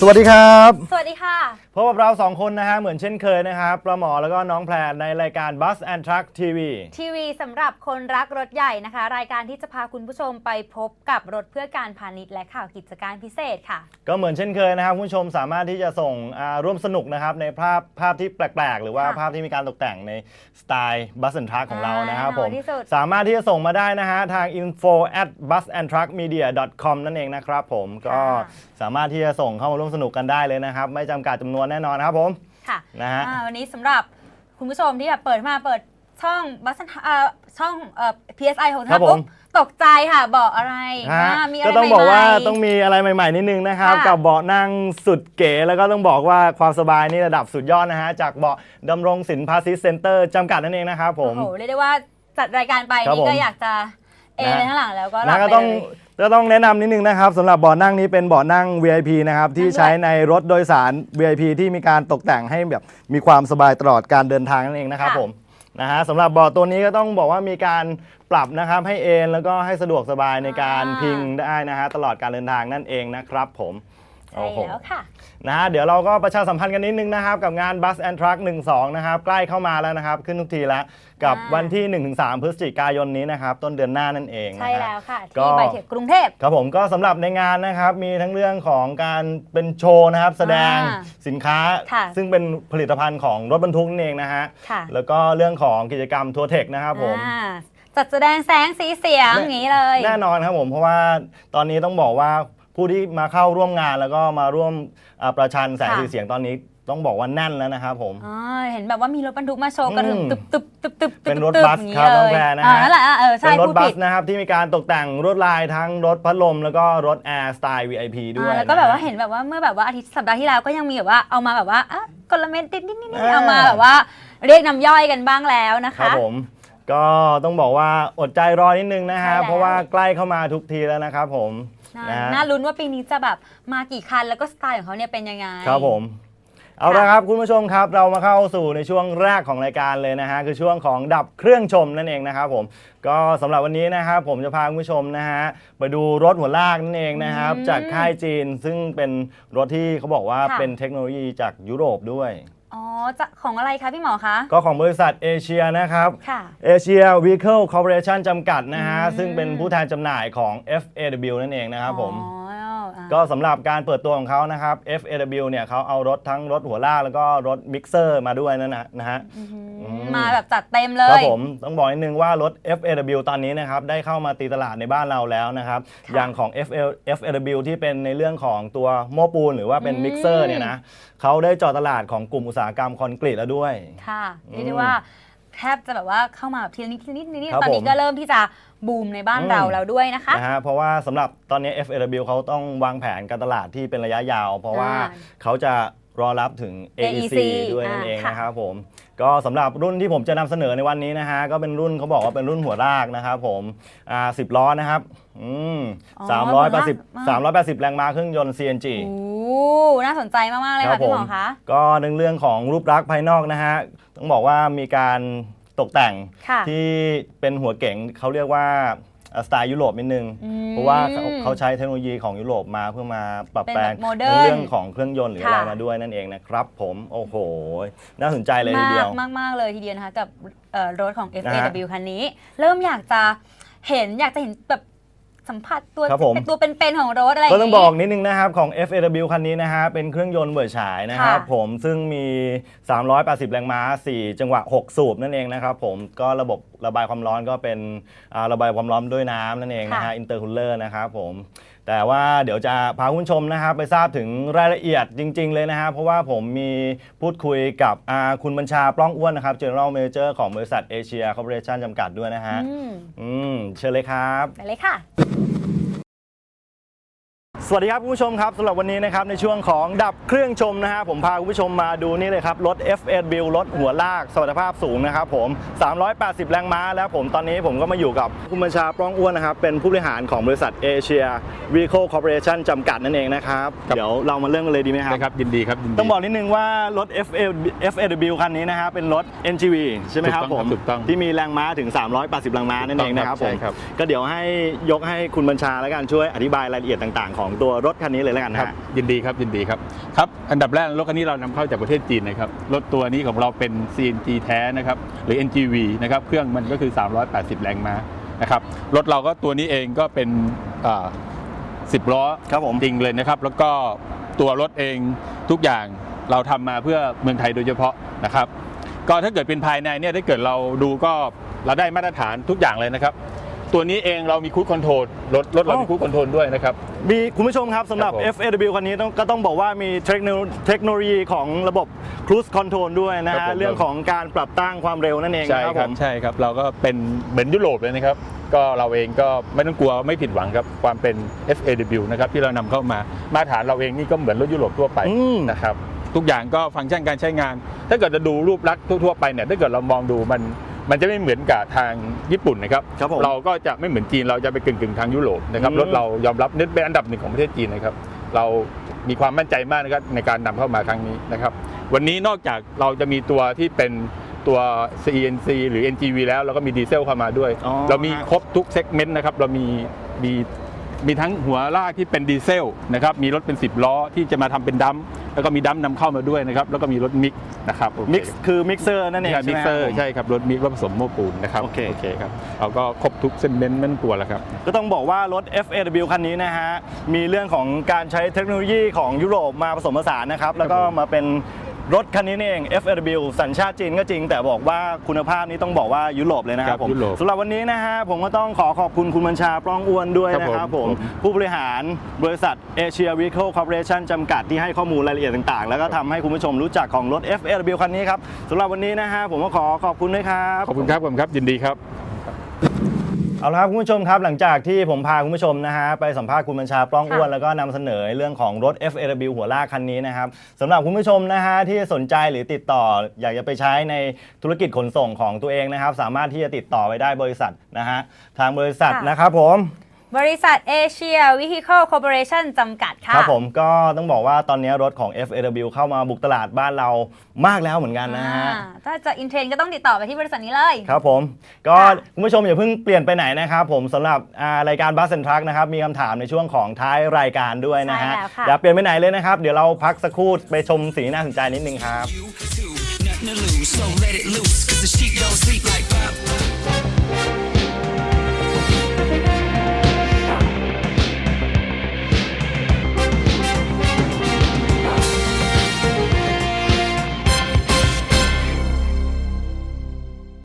สวัสดีครับสวัสดีค่ะ พบกับเราสองคนนะฮะ เหมือนเช่นเคยนะครับประหมอแล้วก็น้องแพรในรายการ Bus and Truck TV ทีวีสำหรับคนรักรถใหญ่นะคะ รายการที่จะพาคุณผู้ชมไปพบกับรถเพื่อการพาณิชย์และข่าวกิจการพิเศษค่ะ ก็เหมือนเช่นเคยนะครับคุณผู้ชมสามารถที่จะส่งอ่าร่วมสนุกนะครับ ในภาพภาพที่แปลก ๆ หรือว่าค่ะภาพที่มีการตกแต่งในสไตล์ Bus and Truck ของเรานะครับอ่าผมแน่นอนที่สุด สามารถที่จะส่งมาได้นะฮะ ทาง info at busandtruckmedia com นั่นเองนะครับผมก็สามารถที่จะส่งเข้ามาร่วมสนุกกันได้เลยนะครับ ไม่จำกัดจำนวนแน่นอนนะครับผม ค่ะนะฮะ อ่าวันนี้สำหรับคุณผู้ชมที่แบบเปิดมาเปิดช่องบัสช่องเอ่อ PSI ของครัท่านบผม ปุ๊บตกใจค่ะบอกอะไรฮะอ่ามีอะไรก็ต้องบอกว่าใหม่ๆ ต้องมีอะไรใหม่ๆนิดนึงนะครับ ค่ะกับเบาะนั่งสุดเก๋ แล้วก็ต้องบอกว่าความสบายนี่ระดับสุดยอดนะฮะ จากเบาะดำรงสินพาซิสเซ็นเตอร์จำกัดนั่นเองนะครับผม โอ้โหเรียกได้ว่าจัดรายการไปครับนี่ก็ผมอยากจะเอนไปข้างหลังแล้วก็หลันะบก็ไปต้องเลย ก็ต้องแนะนำนิดนึงนะครับสำหรับเบาะนั่งนี้เป็นเบาะนั่ง VIP นะครับ ที่นั่งด้วยใช้ในรถโดยสาร VIP ที่มีการตกแต่งให้แบบมีความสบายตลอดการเดินทางนั่นเองนะครับผมนะฮะสำหรับเบาะตัวนี้ก็ต้องบอกว่ามีการปรับนะครับให้เอนแล้วก็ให้สะดวกสบายในการพิงได้นะฮะตลอดการเดินทางนั่นเองนะครับผม ใช่แล้วค่ะนะฮะเดี๋ยวเราก็ประชาสัมพันธ์กันนิดนึงนะครับ กับงาน Bus and Truck 12 นะครับ ใกล้เข้ามาแล้วนะครับ ขึ้นทุกทีแล้ว กับอ่าวันที่ 1-3 พฤศจิกายนนี้นะครับ ต้นเดือนหน้านั่นเองนะใช่ฮะแล้วค่ะก็ที่ไบเทคกรุงเทพครับผมก็สำหรับในงานนะครับ มีทั้งเรื่องของการเป็นโชว์นะครับ แสดงอ่าสินค้าค่ะซึ่งเป็นผลิตภัณฑ์ของรถบรรทุกนั่นเองนะฮะค่ะแล้วก็เรื่องของกิจกรรมทัวร์เทคนะครับผมอ่าจัดแสดงแสงสีเสียงแน่อย่างนี้เลย แน่นอนครับผมเพราะว่าตอนนี้ต้องบอกว่า ผู้ที่มาเข้าร่วมงานแล้วก็มาร่วมอ่าประชันแสงค่ะ สีเสียงตอนนี้ต้องบอกว่าแน่นแล้วนะครับผม อ๋อเห็นแบบว่ามีรถบรรทุกมาโชว์กระหึ่มอืมตึบตึบตึบตึบตึบเป็นรถตึบัสอย่างครับน้องเลยแพรนะฮะอ่านั่นแหละอะเออใช่เป็นรถพูดบัผิสดนะครับที่มีการตกแต่งรถลายทั้งรถพัดลม แล้วก็รถแอร์สไตล์ VIP ด้วยอ่าแล้วก็แบบว่าะฮะ เห็นแบบว่าเมื่อแบบว่าอาทิตย์สัปดาห์ที่แล้วก็ยังมีแบบว่าเอามาแบบว่าอะกลเม็ดนิดนิดนิดนิดอ่า เอามาแบบว่าเรียกน้ำย่อยกันบ้างแล้วนะครัคะ บผม ก็ต้องบอกว่าอดใจรอนิดนึงนะฮะใช่แล้ว เพราะว่าใกล้เข้ามาทุกทีแล้วนะครับผม น่านะฮะ น่าลุ้นว่าปีนี้จะแบบมากี่คันแล้วก็สไตล์ของเขาเนี่ยเป็นยังไง ครับผม เอาละครับคุณผู้ชมครับ เรามาเข้าสู่ในช่วงแรกของรายการเลยนะฮะคือช่วงของดับเครื่องชมนั่นเองนะครับผมก็สำหรับวันนี้นะครับผมจะพาคุณผู้ชมนะฮะไปดูรถหัวลากนั่นเองนะครับอืมจากค่ายจีนซึ่งเป็นรถที่เขาบอกว่าค่ะ เป็นเทคโนโลยีจากยุโรปด้วย อ๋อจะของอะไรคะพี่หมอคะ ก็ของบริษัทเอเชียนะครับค่ะ เอเชีย Vehicle Corporation จำกัดนะฮะอืมซึ่งเป็นผู้แทนจำหน่ายของ FAW นั่นเองนะครับผม อ๋ออะ ก็สำหรับการเปิดตัวของเขานะครับ FAW เนี่ยเขาเอารถทั้งรถหัวลากแล้วก็รถมิกเซอร์มาด้วยนั่นนะนะฮะอื้อหืออืมมาแบบจัดเต็มเลครับย ผมต้องบอกนิดนึงว่ารถ FAW ตอนนี้นะครับได้เข้ามาตีตลาดในบ้านเราแล้วนะครับค่ะอย่างของ FL FAW ที่เป็นในเรื่องของตัวโม้ปูนหรือว่าเป็นอืม มิกเซอร์เนี่ยนะเขาได้เจอตลาดของกลุ่มอุตสาหกรรมคอนกรีตแล้วด้วย ค่ะอืมเรียกได้ว่า แทบจะแบบว่าเข้ามาแบบทีละนิดทีละนิดทีละนิดครับตอนนี้ผมก็เริ่มที่จะบูมในบ้านอืม เราแล้วด้วยนะคะ นะฮะเพราะว่าสำหรับตอนนี้ FAW เขาต้องวางแผนการตลาดที่เป็นระยะยาว เพราะว่าอ่าเขาจะ รอรับถึง AEC, AEC ด้วยนั่นเองอ่าค่ะ นะครับผมก็สำหรับรุ่นที่ผมจะนำเสนอในวันนี้นะฮะก็เป็นรุ่นเขาบอกว่าเป็นรุ่นหัวลากนะครับผมอ่าสิบล้อนะครับอืมอ๋อสามร้อยแปดสิบหัวลากสามร้อยแปดสิบแรงม้าเครื่องยนต์ CNG โอ้น่าสนใจมาก ๆ เลยครัค่ะบพี่หมผอมคะ ก็ในเรื่องของรูปลักษณ์ภายนอกนะฮะต้องบอกว่ามีการตกแต่งค่ะ ที่เป็นหัวเก๋งเขาเรียกว่าอ่า สไตล์ยุโรปนิดนึง อืมเพราะว่าเขาเขาใช้เทคโนโลยีของยุโรปมาเพื่อมาปรับแปลงเป็นแบบโมเดิร์นในเรื่องของเครื่องยนต์หรืออะไรค่ะ มาด้วยนั่นเองนะครับผมโอ้โห น่าสนใจเลยทีมาเดียกว มากมากๆเลยทีเดียวนะคะ กับเอ่อรถของ นะฮะ FAW คันนี้ เริ่มอยากจะเห็นอยากจะเห็นแบบ สัมผัสตัวครับผม เป็นตัวเป็นๆของรถอะไรก็ต้องบอกนี้นิดนึงนะครับของ FAW คันนี้นะฮะเป็นเครื่องยนต์เวอร์ฉายนะครับค่ะผมซึ่งมี 380 แรงม้า 4 จังหวะ 6 สูบนั่นเองนะครับผมก็ระบบระบายความร้อนก็เป็นอ่าระบายความร้อนด้วยน้ำนั่นเองนะฮะอินเตอร์คูลเลอร์นะครับผมแต่ว่าเดี๋ยวจะพาคุณผู้ชมนะครับไปทราบถึงรายละเอียดจริง ๆ เลยนะฮะเพราะว่าผมมีพูดคุยกับอ่าคุณบัญชาปล้องอ้วนนะครับ General Manager ของบริษัทเอเชียคอร์ปอเรชั่นจำกัดด้วยนะฮะอืมอืมเชิญเลยครับ ไปเลยค่ะ สวัสดีครับคุณผู้ชมครับสำหรับวันนี้นะครับในช่วงของดับเครื่องชมนะฮะผมพาคุณผู้ชมมาดูนี่เลยครับรถ F8 Build รถหัวลากสมรรถภาพสูงนะครับผม 380 แรงม้าแล้วผมตอนนี้ผมก็มาอยู่กับคุณบัญชาปล้องอ้วนนะครับเป็นผู้บริหารของบริษัทเอเชีย Vehicle Corporation จำกัดนั่นเองนะครับครับ เดี๋ยวเรามาเริ่มกันเลยดีไหมครับ ได้ครับยินดีครับยินดีต้องบอกนิดนึงว่ารถ FA FAW คันนี้นะฮะเป็นรถ NGV ใช่ไหมครับถูกผต้องมครับถูกต้องที่มีแรงม้าถึง 380 แรงม้านั่นเองนะครับผใช่มครับ ก็เดี๋ยวให้ยกให้คุณบัญชาแล้วกันช่วยอธิบายรายละเอียดต่าง ๆ ของตัวรถคันนี้เลยแล้วกันครับนะฮะยินดีครับยินดีครับครับอันดับแรกรถคันนี้เรานำเข้าจากประเทศจีนนะครับรถตัวนี้ของเราเป็น CNG แท้นะครับหรือ NGV นะครับเครื่องมันก็คือ 380 แรงม้านะครับรถเราก็ตัวนี้เองก็เป็นอ่า10ล้อครับผมจริงเลยนะครับ แล้วก็ตัวรถเองทุกอย่างเราทำมาเพื่อเมืองไทยโดยเฉพาะนะครับ ก็ถ้าเกิดเป็นภายในเนี่ยถ้าเกิดเราดูก็เราได้มาตรฐานทุกอย่างเลยนะครับ ตัวนี้เองเรามีคูดคอนโทรลรถรถเรามีคูดคอนโทรลด้วยนะครับ มีคุณผู้ชมครับสำหรับ ครับผม FAW คันนี้ต้องก็ต้องบอกว่ามีเทคโนเทคโนโลยีของระบบ Cruise Control ด้วยนะครัฮะบผมเรื่องของการปรับตั้งความเร็วนั่นเองใช่นะครับคผรับ ม ใช่ครับ เราก็เป็นเหมือนยุโรปเลยนะครับ ก็เราเองก็ไม่ต้องกลัวไม่ผิดหวังครับความเป็น FAW นะครับที่เรานำเข้ามามาตรฐานเราเองนี่ก็เหมือนรถยุโรปทั่วไปอืม นะครับทุกอย่างก็ฟังก์ชันการใช้งาน ถ้าเกิดจะดูรูปลักษณ์ทั่วๆไปเนี่ยถ้าเกิดเรามองดูมัน มันจะไม่เหมือนกับทางญี่ปุ่นนะครับครับผมเราก็จะไม่เหมือนจีนเราจะไปกึ่งๆทางยุโรปนะครับอืมรถเรายอมรับนี่เป็นอันดับหนึ่งของประเทศจีนนะครับ เรามีความมั่นใจมากนะครับในการนำเข้ามาครั้งนี้นะครับ วันนี้นอกจากเราจะมีตัวที่เป็นตัว CNC หรือ NGV แล้วเราก็มีดีเซลเข้ามาด้วยอ๋อเรามีครบทุกเซกเมนต์นะครับ เรามีมี มีทั้งหัวลากที่เป็นดีเซลนะครับมีรถเป็น 10 ล้อที่จะมาทำเป็นดัมป์แล้วก็มีดัมป์นำเข้ามาด้วยนะครับแล้วก็มีรถมิกนะครับโอเคมิกซ์คือมิกเซอร์นั่นเองใช่ใช่มิไหกมเซอร์ครับผมใช่ครับรถมิกรถผสมโม้ปูนนะครับโอเคโอเคครับเราก็ครบทุกเซกเมนต์ไม่ต้องกลัวแล้วครับก็ต้องบอกว่ารถ FAW คันนี้นะฮะมีเรื่องของการใช้เทคโนโลยีของยุโรปมาผสมผสานนะครับแล้วก็ผมมาเป็น รถคันนี้นี่เอง FAW สัญชาติจีนก็จริง แต่บอกว่าคุณภาพนี้ต้องบอกว่ายุโรปเลยนะครับผมยุโรปสำหรับวันนี้นะฮะผมก็ต้องขอขอบคุณคุณบัญชาปล้องอ้วนด้วยนะคครัรับบผผมมผู้บริหารบริษัทเอเชียวิค l คอร์ปอเรชั่นจำกัดที่ให้ข้อมูลรายละเอียดต่างๆ แล้วก็ทำให้คุณผู้ชมรู้จักของรถ FAW คันนี้ครับสำหรับวันนี้นะฮะผมก็ขอขอบคุณด้วยครับขอบคุณครับขอบคุณครับยินดีครับ เอาละครับคุณผู้ชมครับหลังจากที่ผมพาคุณผู้ชมนะฮะไปสัมภาษณ์คุณบัญชาปล้องอ้วนค่ะแล้วก็นำเสนอเรื่องของรถ FAW หัวลากคันนี้นะครับสำหรับคุณผู้ชมนะฮะที่สนใจหรือติดต่อ อยากจะไปใช้ในธุรกิจขนส่งของตัวเองนะครับ สามารถที่จะติดต่อไปได้บริษัทนะฮะทางบริษัทค่ะนะครับผม บริษัทเอเชียวิฮิเคิลคอร์ปอเรชั่นจำกัดค่ะครับผมก็ต้องบอกว่าตอนนี้รถของ FAW เข้ามาบุกตลาดบ้านเรามากแล้วเหมือนกันนะฮะอ่าถ้าจะอินเทรนก็ต้องติดต่อไปที่บริษัทนี้เลย ครับผมก็ค่ะคุณผู้ชมอย่าเพิ่งเปลี่ยนไปไหนนะครับผมสำหรับอ่ารายการบัสเซนทรัคนะครับมีคำถามในช่วงของท้ายรายการด้วยนะฮะใช่แล้วค่ะ อย่าเปลี่ยนไปไหนเลยนะครับเดี๋ยวเราพักสักครู่ไปชมสีงน่าสนใจนิดนึงครับ You too, nothing to lose, so let it loose. Cause the sheep don't sleep like pop.